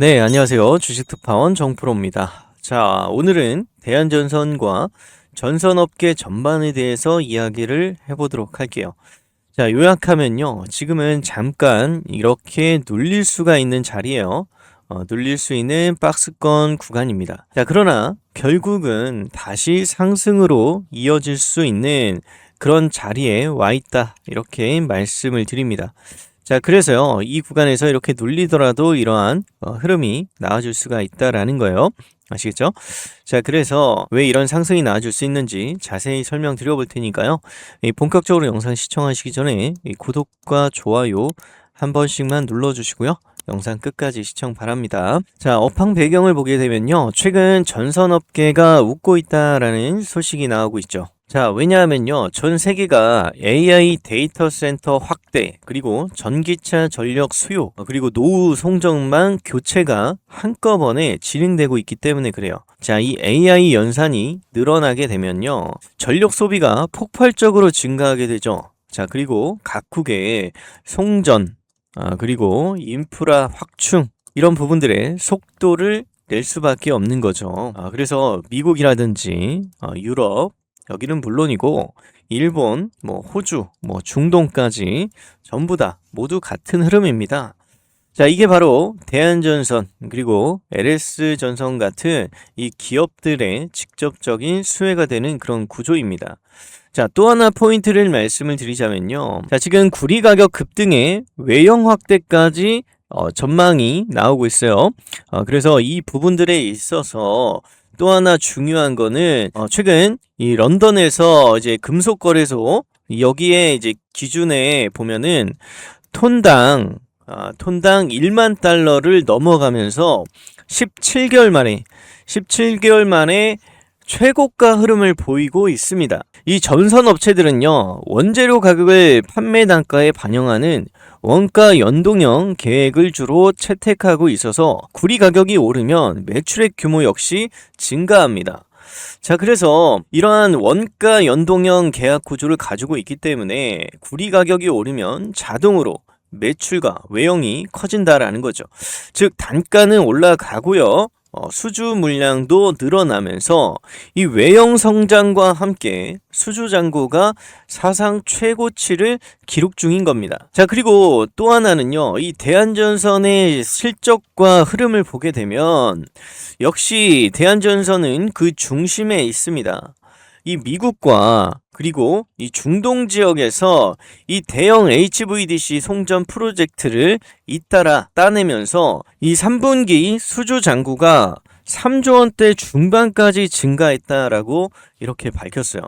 네, 안녕하세요. 주식특파원 정프로입니다. 자, 오늘은 대한전선과 전선업계 전반에 대해서 이야기를 해보도록 할게요. 자, 요약하면요. 지금은 잠깐 이렇게 눌릴 수가 있는 자리예요. 어, 눌릴 수 있는 박스권 구간입니다. 자, 그러나 결국은 다시 상승으로 이어질 수 있는 그런 자리에 와 있다. 이렇게 말씀을 드립니다. 자, 그래서요, 이 구간에서 이렇게 눌리더라도 이러한 어, 흐름이 나와줄 수가 있다라는 거예요. 아시겠죠? 자, 그래서 왜 이런 상승이 나와줄 수 있는지 자세히 설명드려 볼 테니까요. 이 본격적으로 영상 시청하시기 전에 이 구독과 좋아요 한 번씩만 눌러주시고요. 영상 끝까지 시청 바랍니다. 자, 업황 배경을 보게 되면요. 최근 전선업계가 웃고 있다라는 소식이 나오고 있죠. 자, 왜냐하면요. 전 세계가 AI 데이터 센터 확대, 그리고 전기차 전력 수요, 그리고 노후 송정망 교체가 한꺼번에 진행되고 있기 때문에 그래요. 자, 이 AI 연산이 늘어나게 되면요. 전력 소비가 폭발적으로 증가하게 되죠. 자, 그리고 각국의 송전, 아, 그리고 인프라 확충, 이런 부분들의 속도를 낼 수밖에 없는 거죠. 아, 그래서 미국이라든지 어, 유럽, 여기는 물론이고 일본, 뭐 호주, 뭐 중동까지 전부 다 모두 같은 흐름입니다. 자, 이게 바로 대한전선 그리고 LS전선 같은 이 기업들의 직접적인 수혜가 되는 그런 구조입니다. 자, 또 하나 포인트를 말씀을 드리자면요. 자, 지금 구리 가격 급등에 외형 확대까지 어, 전망이 나오고 있어요. 어, 그래서 이 부분들에 있어서 또 하나 중요한 거는 어, 최근 이 런던에서 이제 금속 거래소 여기에 이제 기준에 보면은 톤당 아, 톤당 1만 달러를 넘어가면서 17개월 만에 17개월 만에 최고가 흐름을 보이고 있습니다. 이 전선 업체들은요, 원재료 가격을 판매 단가에 반영하는 원가 연동형 계획을 주로 채택하고 있어서 구리 가격이 오르면 매출액 규모 역시 증가합니다. 자, 그래서 이러한 원가 연동형 계약 구조를 가지고 있기 때문에 구리 가격이 오르면 자동으로 매출과 외형이 커진다라는 거죠. 즉, 단가는 올라가고요. 어, 수주 물량도 늘어나면서 이 외형 성장과 함께 수주 잔고가 사상 최고치를 기록 중인 겁니다. 자, 그리고 또 하나는요. 이 대한전선의 실적과 흐름을 보게 되면 역시 대한전선은 그 중심에 있습니다. 이 미국과 그리고 이 중동 지역에서 이 대형 HVDC 송전 프로젝트를 잇따라 따내면서 이 3분기 수주 잔고가 3조 원대 중반까지 증가했다라고 이렇게 밝혔어요.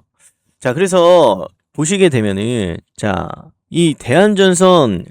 자, 그래서 보시게 되면은 자, 이 대한전선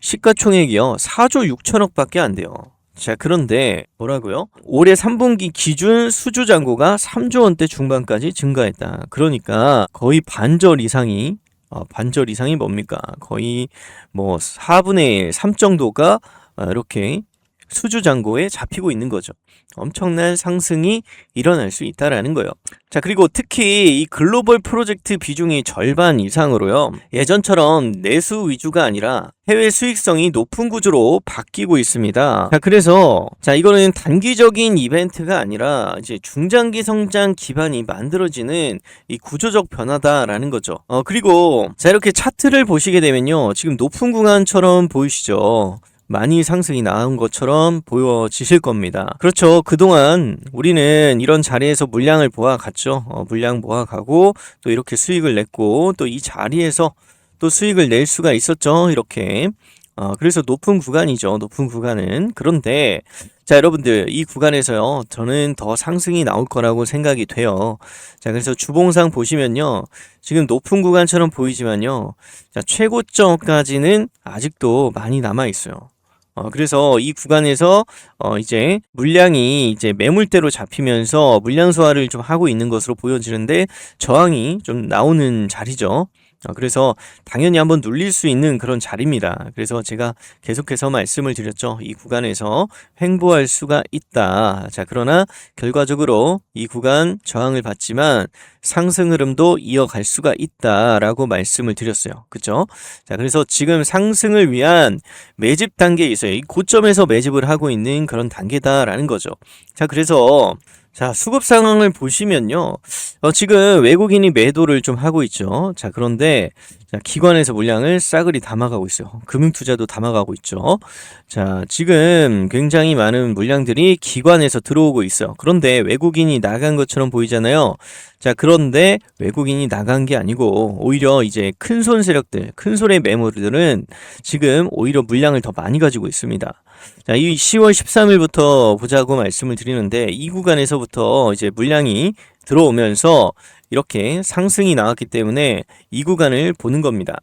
시가총액이요. 4조 6천억 밖에 안 돼요. 자, 그런데 뭐라고요? 올해 3분기 기준 수주 잔고가 3조 원대 중반까지 증가했다. 그러니까 거의 반절 이상이 어, 반절 이상이 뭡니까? 거의 뭐 4분의 3 정도가 어, 이렇게 수주 잔고에 잡히고 있는 거죠. 엄청난 상승이 일어날 수 있다라는 거예요. 자, 그리고 특히 이 글로벌 프로젝트 비중이 절반 이상으로요. 예전처럼 내수 위주가 아니라 해외 수익성이 높은 구조로 바뀌고 있습니다. 자, 그래서 자, 이거는 단기적인 이벤트가 아니라 이제 중장기 성장 기반이 만들어지는 이 구조적 변화다라는 거죠. 어, 그리고 자, 이렇게 차트를 보시게 되면요. 지금 높은 구간처럼 보이시죠? 많이 상승이 나온 것처럼 보여지실 겁니다. 그렇죠. 그동안 우리는 이런 자리에서 물량을 모아갔죠. 어, 물량 모아가고 또 이렇게 수익을 냈고 또 이 자리에서 또 수익을 낼 수가 있었죠. 이렇게. 어, 그래서 높은 구간이죠. 높은 구간은. 그런데, 자, 여러분들, 이 구간에서요, 저는 더 상승이 나올 거라고 생각이 돼요. 자, 그래서 주봉상 보시면요, 지금 높은 구간처럼 보이지만요, 자, 최고점까지는 아직도 많이 남아 있어요. 어, 그래서 이 구간에서 어, 이제 물량이 이제 매물대로 잡히면서 물량 소화를 좀 하고 있는 것으로 보여지는데 저항이 좀 나오는 자리죠. 어, 그래서 당연히 한번 눌릴 수 있는 그런 자리입니다. 그래서 제가 계속해서 말씀을 드렸죠. 이 구간에서 횡보할 수가 있다. 자, 그러나 결과적으로 이 구간 저항을 받지만 상승 흐름도 이어갈 수가 있다라고 말씀을 드렸어요. 그죠? 자, 그래서 지금 상승을 위한 매집 단계에 있어요. 이 고점에서 매집을 하고 있는 그런 단계다라는 거죠. 자, 그래서 자, 수급 상황을 보시면요. 어, 지금 외국인이 매도를 좀 하고 있죠. 자, 그런데 자, 기관에서 물량을 싸그리 담아가고 있어요. 금융 투자도 담아가고 있죠. 자, 지금 굉장히 많은 물량들이 기관에서 들어오고 있어요. 그런데 외국인이 나간 것처럼 보이잖아요. 자, 그런데 외국인이 나간 게 아니고 오히려 이제 큰 손 세력들, 큰 손의 매물들은 지금 오히려 물량을 더 많이 가지고 있습니다. 자, 이 10월 13일부터 보자고 말씀을 드리는데 이 구간에서부터 이제 물량이 들어오면서 이렇게 상승이 나왔기 때문에 이 구간을 보는 겁니다.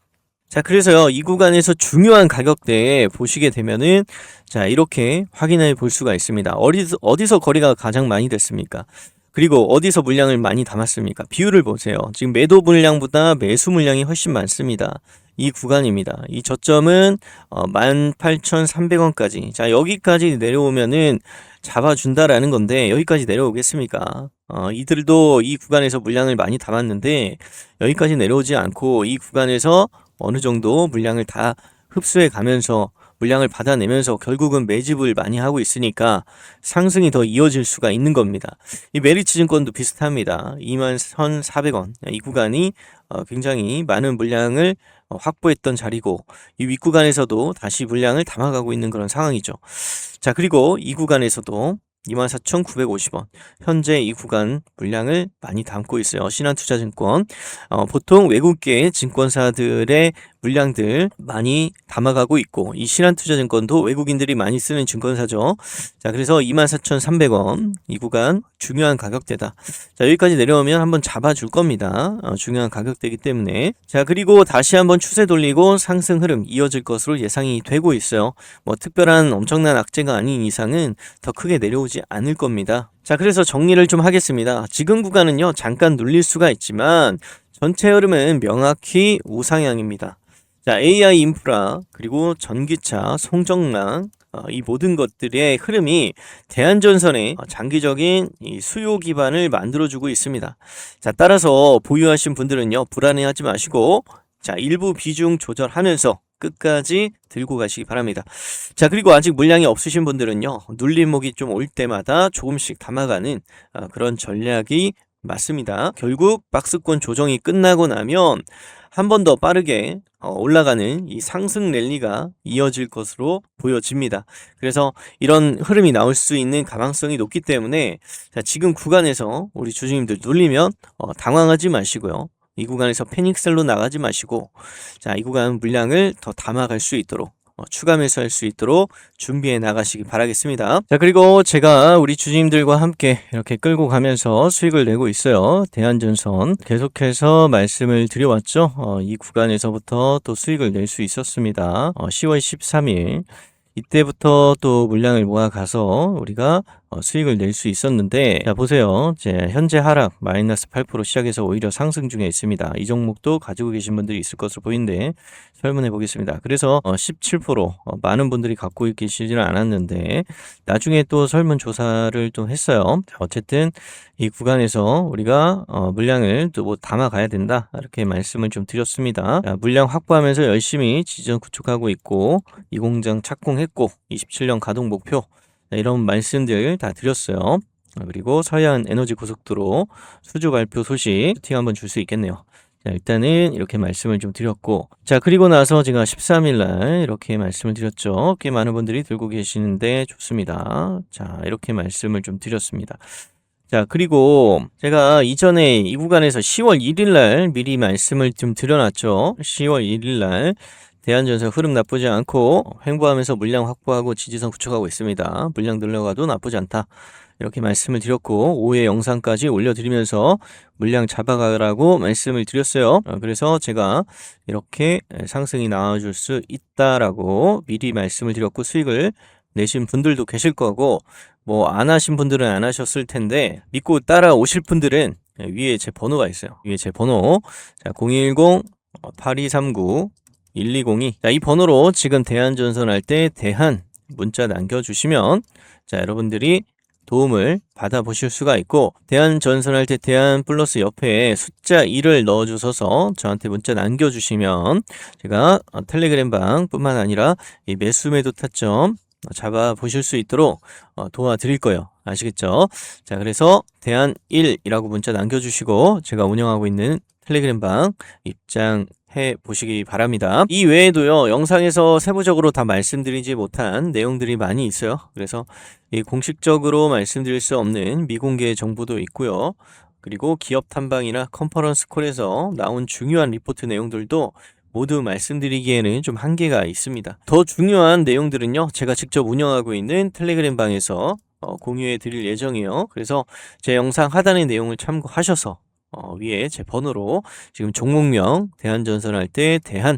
자, 그래서요, 이 구간에서 중요한 가격대에 보시게 되면은, 자, 이렇게 확인해 볼 수가 있습니다. 어디서, 어디서 거래가 가장 많이 됐습니까? 그리고 어디서 물량을 많이 담았습니까? 비율을 보세요. 지금 매도 물량보다 매수 물량이 훨씬 많습니다. 이 구간입니다. 이 저점은 어, 18,300원까지. 자, 여기까지 내려오면은 잡아준다라는 건데 여기까지 내려오겠습니까? 어, 이들도 이 구간에서 물량을 많이 담았는데 여기까지 내려오지 않고 이 구간에서 어느 정도 물량을 다 흡수해 가면서 물량을 받아내면서 결국은 매집을 많이 하고 있으니까 상승이 더 이어질 수가 있는 겁니다. 이 메리츠 증권도 비슷합니다. 21,400원. 이 구간이 어, 굉장히 많은 물량을 어, 확보했던 자리고 이 윗구간에서도 다시 물량을 담아가고 있는 그런 상황이죠. 자, 그리고 이 구간에서도 24,950원. 현재 이 구간 물량을 많이 담고 있어요. 신한투자증권. 어, 보통 외국계 증권사들의 물량들 많이 담아가고 있고 이 신한투자증권도 외국인들이 많이 쓰는 증권사죠. 자 그래서 24,300원 이 구간 중요한 가격대다. 자 여기까지 내려오면 한번 잡아줄 겁니다. 어, 중요한 가격대이기 때문에 자 그리고 다시 한번 추세 돌리고 상승 흐름 이어질 것으로 예상이 되고 있어요. 뭐 특별한 엄청난 악재가 아닌 이상은 더 크게 내려오지 않을 겁니다. 자 그래서 정리를 좀 하겠습니다. 지금 구간은요 잠깐 눌릴 수가 있지만 전체 흐름은 명확히 우상향입니다. 자, AI 인프라, 그리고 전기차, 송정랑, 어, 이 모든 것들의 흐름이 대한전선의 장기적인 이 수요 기반을 만들어주고 있습니다. 자, 따라서 보유하신 분들은요, 불안해하지 마시고, 자, 일부 비중 조절하면서 끝까지 들고 가시기 바랍니다. 자, 그리고 아직 물량이 없으신 분들은요, 눌림목이 좀 올 때마다 조금씩 담아가는 어, 그런 전략이 맞습니다. 결국 박스권 조정이 끝나고 나면 한 번 더 빠르게 어, 올라가는 이 상승 랠리가 이어질 것으로 보여집니다. 그래서 이런 흐름이 나올 수 있는 가망성이 높기 때문에 자, 지금 구간에서 우리 주주님들 눌리면 어, 당황하지 마시고요. 이 구간에서 패닉셀로 나가지 마시고 자, 이 구간 물량을 더 담아갈 수 있도록 어, 추가 매수할 수 있도록 준비해 나가시기 바라겠습니다. 자, 그리고 제가 우리 주주님들과 함께 이렇게 끌고 가면서 수익을 내고 있어요. 대한전선 계속해서 말씀을 드려왔죠. 어, 이 구간에서부터 또 수익을 낼 수 있었습니다. 어, 10월 13일 이때부터 또 물량을 모아가서 우리가 어, 수익을 낼 수 있었는데 자 보세요. 현재 하락 마이너스 8% 시작해서 오히려 상승 중에 있습니다. 이 종목도 가지고 계신 분들이 있을 것으로 보이는데 설문해 보겠습니다. 그래서 어, 17% 어, 많은 분들이 갖고 계시지는 않았는데 나중에 또 설문 조사를 좀 했어요. 자, 어쨌든 이 구간에서 우리가 어, 물량을 또 뭐 담아 가야 된다. 이렇게 말씀을 좀 드렸습니다. 자, 물량 확보하면서 열심히 지정 구축하고 있고 이 공장 착공 했고 27년 가동 목표 이런 말씀들 다 드렸어요. 아, 그리고 서해안 에너지 고속도로 수주 발표 소식 팅 한번 줄 수 있겠네요. 자, 일단은 이렇게 말씀을 좀 드렸고 자 그리고 나서 제가 13일 날 이렇게 말씀을 드렸죠. 꽤 많은 분들이 들고 계시는데 좋습니다. 자 이렇게 말씀을 좀 드렸습니다. 자 그리고 제가 이전에 이 구간에서 10월 1일 날 미리 말씀을 좀 드려놨죠. 10월 1일 날 대한전선 흐름 나쁘지 않고 횡보하면서 물량 확보하고 지지선 구축하고 있습니다. 물량 늘려가도 나쁘지 않다. 이렇게 말씀을 드렸고 5회 영상까지 올려드리면서 물량 잡아가라고 말씀을 드렸어요. 어, 그래서 제가 이렇게 상승이 나와줄 수 있다라고 미리 말씀을 드렸고 수익을 내신 분들도 계실 거고 뭐 안 하신 분들은 안 하셨을 텐데 믿고 따라오실 분들은 위에 제 번호가 있어요. 위에 제 번호 자 010 8239 1202. 자, 이 번호로 지금 대한전선 할 때 대한 문자 남겨주시면 자, 여러분들이 도움을 받아보실 수가 있고 대한전선 할 때 대한 플러스 옆에 숫자 1을 넣어주셔서 저한테 문자 남겨주시면 제가 어, 텔레그램 방 뿐만 아니라 이 매수매도 타점 잡아 보실 수 있도록 어, 도와드릴 거예요. 아시겠죠? 자, 그래서 대한 1이라고 문자 남겨주시고 제가 운영하고 있는 텔레그램 방 입장 해 보시기 바랍니다. 이 외에도요, 영상에서 세부적으로 다 말씀드리지 못한 내용들이 많이 있어요. 그래서 이 공식적으로 말씀드릴 수 없는 미공개 정보도 있고요. 그리고 기업 탐방이나 컨퍼런스 콜에서 나온 중요한 리포트 내용들도 모두 말씀드리기에는 좀 한계가 있습니다. 더 중요한 내용들은요, 제가 직접 운영하고 있는 텔레그램 방에서 어, 공유해 드릴 예정이에요. 그래서 제 영상 하단의 내용을 참고하셔서 어, 위에 제 번호로 지금 종목명 대한전선 할때 대한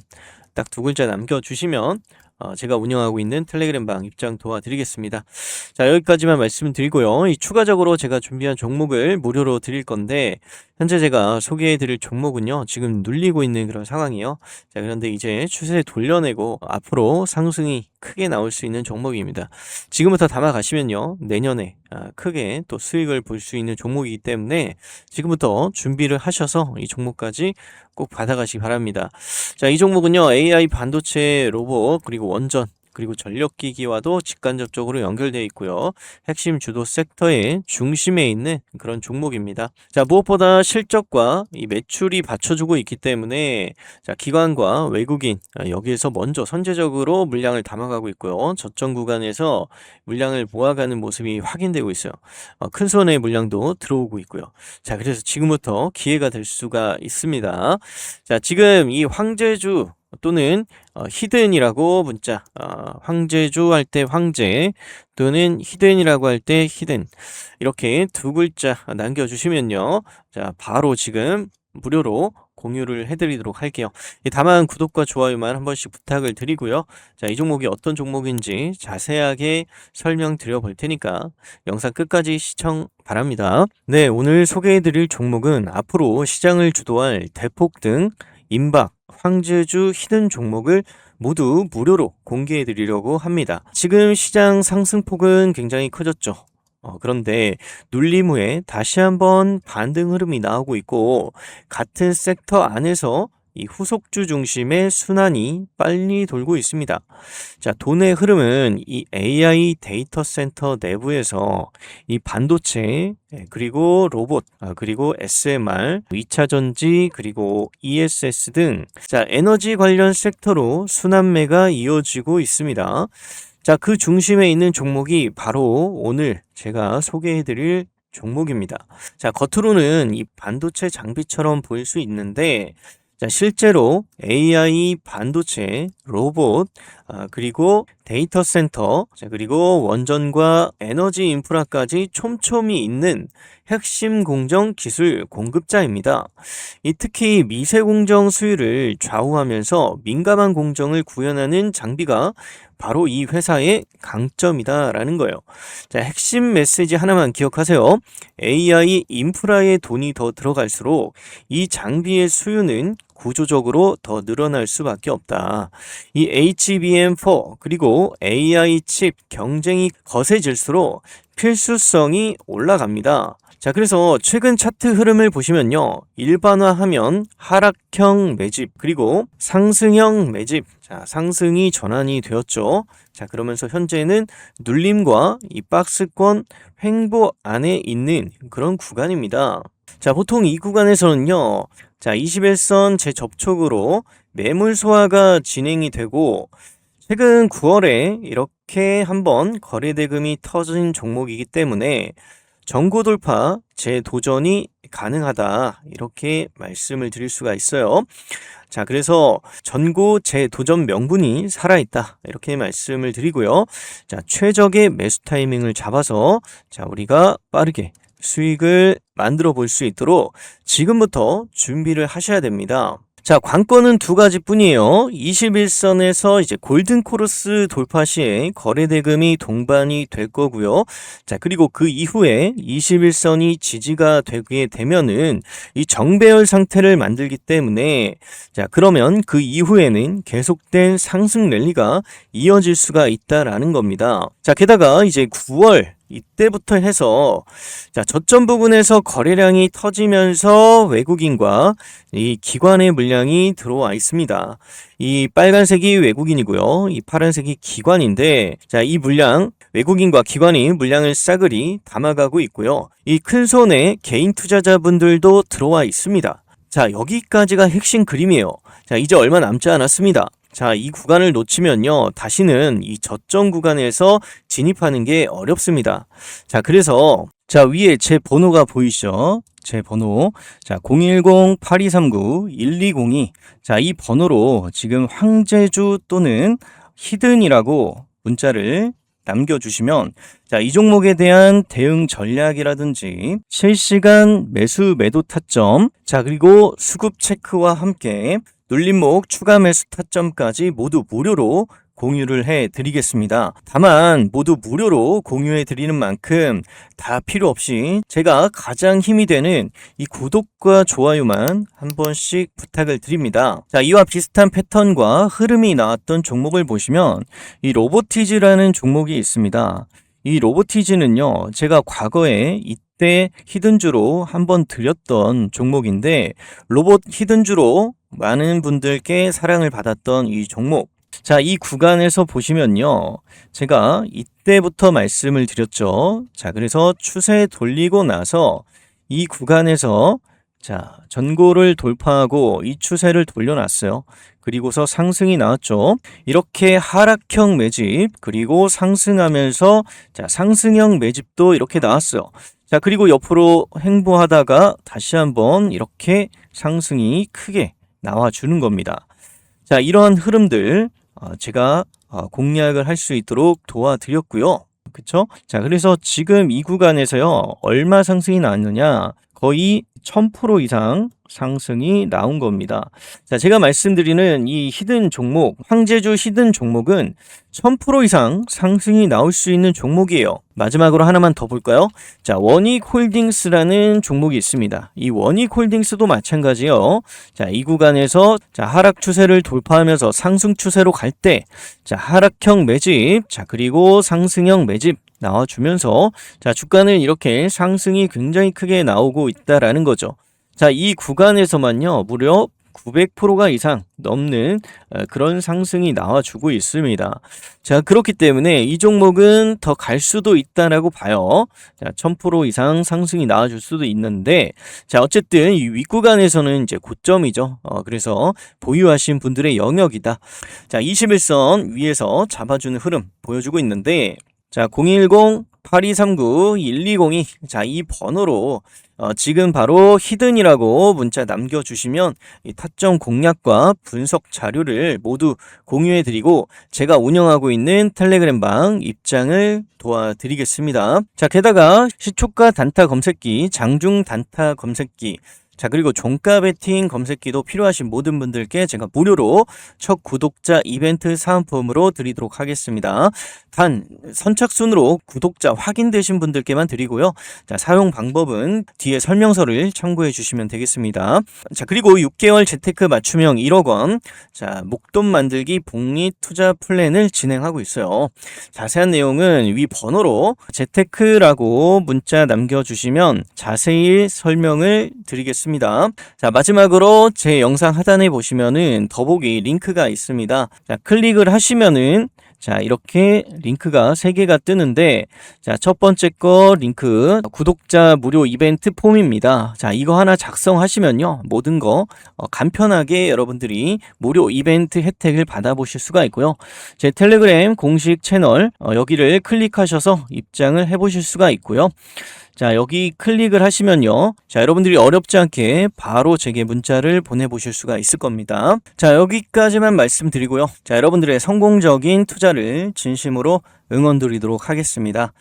딱 두 글자 남겨주시면 어, 제가 운영하고 있는 텔레그램 방 입장 도와드리겠습니다. 자, 여기까지만 말씀드리고요. 이 추가적으로 제가 준비한 종목을 무료로 드릴 건데, 현재 제가 소개해 드릴 종목은요, 지금 눌리고 있는 그런 상황이에요. 자, 그런데 이제 추세 돌려내고 앞으로 상승이 크게 나올 수 있는 종목입니다. 지금부터 담아가시면요, 내년에 아, 크게 또 수익을 볼 수 있는 종목이기 때문에 지금부터 준비를 하셔서 이 종목까지 꼭 받아가시기 바랍니다. 자, 이 종목은요, AI 반도체 로봇, 그리고 원전, 그리고 전력기기와도 직간접적으로 연결되어 있고요. 핵심 주도 섹터의 중심에 있는 그런 종목입니다. 자, 무엇보다 실적과 이 매출이 받쳐주고 있기 때문에 자, 기관과 외국인 아, 여기에서 먼저 선제적으로 물량을 담아가고 있고요. 저점 구간에서 물량을 모아가는 모습이 확인되고 있어요. 어, 큰 손의 물량도 들어오고 있고요. 자, 그래서 지금부터 기회가 될 수가 있습니다. 자, 지금 이 황제주 또는 어, 히든이라고 문자 어, 황제주 할때 황제 또는 히든이라고 할 때 히든 이렇게 두 글자 남겨주시면요 자 바로 지금 무료로 공유를 해드리도록 할게요. 다만 구독과 좋아요만 한 번씩 부탁을 드리고요. 자, 이 종목이 어떤 종목인지 자세하게 설명드려 볼 테니까 영상 끝까지 시청 바랍니다. 네, 오늘 소개해드릴 종목은 앞으로 시장을 주도할 대폭 등 임박, 황제주 히든 종목을 모두 무료로 공개해 드리려고 합니다. 지금 시장 상승폭은 굉장히 커졌죠. 어, 그런데 눌림 후에 다시 한번 반등 흐름이 나오고 있고 같은 섹터 안에서 이 후속주 중심의 순환이 빨리 돌고 있습니다. 자, 돈의 흐름은 이 AI 데이터 센터 내부에서 이 반도체, 예, 그리고 로봇, 아, 그리고 SMR, 2차 전지, 그리고 ESS 등, 자, 에너지 관련 섹터로 순환매가 이어지고 있습니다. 자, 그 중심에 있는 종목이 바로 오늘 제가 소개해 드릴 종목입니다. 자, 겉으로는 이 반도체 장비처럼 보일 수 있는데, 자, 실제로 AI 반도체, 로봇, 아, 그리고 데이터 센터, 자, 그리고 원전과 에너지 인프라까지 촘촘히 있는 핵심 공정 기술 공급자입니다. 이 특히 미세 공정 수율을 좌우하면서 민감한 공정을 구현하는 장비가 바로 이 회사의 강점이다라는 거예요. 자, 핵심 메시지 하나만 기억하세요. AI 인프라에 돈이 더 들어갈수록 이 장비의 수요는 구조적으로 더 늘어날 수밖에 없다. 이 HBM4 그리고 AI 칩 경쟁이 거세질수록 필수성이 올라갑니다. 자, 그래서 최근 차트 흐름을 보시면요. 일반화하면 하락형 매집, 그리고 상승형 매집. 자, 상승이 전환이 되었죠. 자, 그러면서 현재는 눌림과 이 박스권 횡보 안에 있는 그런 구간입니다. 자, 보통 이 구간에서는요. 자, 21선 재접촉으로 매물 소화가 진행이 되고 최근 9월에 이렇게 한번 거래 대금이 터진 종목이기 때문에 전고 돌파 재도전이 가능하다 이렇게 말씀을 드릴 수가 있어요. 자, 그래서 전고 재도전 명분이 살아있다 이렇게 말씀을 드리고요. 자, 최적의 매수 타이밍을 잡아서 자, 우리가 빠르게 수익을 만들어 볼 수 있도록 지금부터 준비를 하셔야 됩니다. 자, 관건은 두 가지 뿐이에요. 21선에서 이제 골든 코러스 돌파 시에 거래 대금이 동반이 될 거고요. 자, 그리고 그 이후에 21선이 지지가 되게 되면은 이 정배열 상태를 만들기 때문에 자, 그러면 그 이후에는 계속된 상승 랠리가 이어질 수가 있다라는 겁니다. 자, 게다가 이제 9월 이때부터 해서 자 저점 부분에서 거래량이 터지면서 외국인과 이 기관의 물량이 들어와 있습니다. 이 빨간색이 외국인이고요. 이 파란색이 기관인데 자 이 물량 외국인과 기관이 물량을 싸그리 담아가고 있고요. 이 큰 손에 개인 투자자분들도 들어와 있습니다. 자 여기까지가 핵심 그림이에요. 자 이제 얼마 남지 않았습니다. 자, 이 구간을 놓치면요. 다시는 이 저점 구간에서 진입하는 게 어렵습니다. 자, 그래서 자, 위에 제 번호가 보이시죠? 제 번호. 자, 010-8239-1202. 자, 이 번호로 지금 황제주 또는 히든이라고 문자를 남겨주시면 자, 이 종목에 대한 대응 전략이라든지 실시간 매수 매도 타점 자, 그리고 수급 체크와 함께 눌림목 추가 매수 타점까지 모두 무료로 공유를 해 드리겠습니다. 다만 모두 무료로 공유해 드리는 만큼 다 필요 없이 제가 가장 힘이 되는 이 구독과 좋아요만 한 번씩 부탁을 드립니다. 자, 이와 비슷한 패턴과 흐름이 나왔던 종목을 보시면 이 로보티즈라는 종목이 있습니다. 이 로보티즈는요, 제가 과거에 이때 히든주로 한번 드렸던 종목인데, 로봇 히든주로 많은 분들께 사랑을 받았던 이 종목. 자, 이 구간에서 보시면요. 제가 이때부터 말씀을 드렸죠. 자, 그래서 추세 돌리고 나서 이 구간에서 자, 전고를 돌파하고 이 추세를 돌려놨어요. 그리고서 상승이 나왔죠. 이렇게 하락형 매집, 그리고 상승하면서 자, 상승형 매집도 이렇게 나왔어요. 자, 그리고 옆으로 행보하다가 다시 한번 이렇게 상승이 크게 나와주는 겁니다. 자, 이러한 흐름들 어, 제가 어, 공략을 할 수 있도록 도와드렸고요. 그쵸? 자, 그래서 지금 이 구간에서요, 얼마 상승이 나왔느냐? 거의 1000% 이상 상승이 나온 겁니다. 자, 제가 말씀드리는 이 히든 종목, 황제주 히든 종목은 1000% 이상 상승이 나올 수 있는 종목이에요. 마지막으로 하나만 더 볼까요? 자, 원익 홀딩스라는 종목이 있습니다. 이 원익 홀딩스도 마찬가지요. 자, 이 구간에서 자, 하락 추세를 돌파하면서 상승 추세로 갈 때, 자, 하락형 매집, 자, 그리고 상승형 매집 나와주면서 자, 주가는 이렇게 상승이 굉장히 크게 나오고 있다라는 거죠. 자, 이 구간에서만요, 무려 900%가 이상 넘는 어, 그런 상승이 나와주고 있습니다. 자, 그렇기 때문에 이 종목은 더 갈 수도 있다라고 봐요. 자, 1000% 이상 상승이 나와줄 수도 있는데, 자, 어쨌든 이 윗구간에서는 이제 고점이죠. 어, 그래서 보유하신 분들의 영역이다. 자, 21선 위에서 잡아주는 흐름 보여주고 있는데, 자, 010 8239-1202. 자, 이 번호로 어, 지금 바로 히든이라고 문자 남겨주시면 이 타점 공략과 분석 자료를 모두 공유해드리고 제가 운영하고 있는 텔레그램 방 입장을 도와드리겠습니다. 자, 게다가 시초가 단타 검색기, 장중 단타 검색기, 자, 그리고 종가 베팅 검색기도 필요하신 모든 분들께 제가 무료로 첫 구독자 이벤트 사은품으로 드리도록 하겠습니다. 단, 선착순으로 구독자 확인되신 분들께만 드리고요. 자, 사용 방법은 뒤에 설명서를 참고해 주시면 되겠습니다. 자, 그리고 6개월 재테크 맞춤형 1억 원, 자, 목돈 만들기 복리 투자 플랜을 진행하고 있어요. 자세한 내용은 위 번호로 재테크라고 문자 남겨주시면 자세히 설명을 드리겠습니다. 자, 마지막으로 제 영상 하단에 보시면은 더보기 링크가 있습니다. 자, 클릭을 하시면은 자, 이렇게 링크가 3개가 뜨는데, 자, 첫 번째 거 링크, 구독자 무료 이벤트 폼입니다. 자, 이거 하나 작성하시면요. 모든 거 어, 간편하게 여러분들이 무료 이벤트 혜택을 받아보실 수가 있고요. 제 텔레그램 공식 채널, 어, 여기를 클릭하셔서 입장을 해보실 수가 있고요. 자, 여기 클릭을 하시면요. 자, 여러분들이 어렵지 않게 바로 제게 문자를 보내보실 수가 있을 겁니다. 자, 여기까지만 말씀드리고요. 자, 여러분들의 성공적인 투자를 진심으로 응원 드리도록 하겠습니다.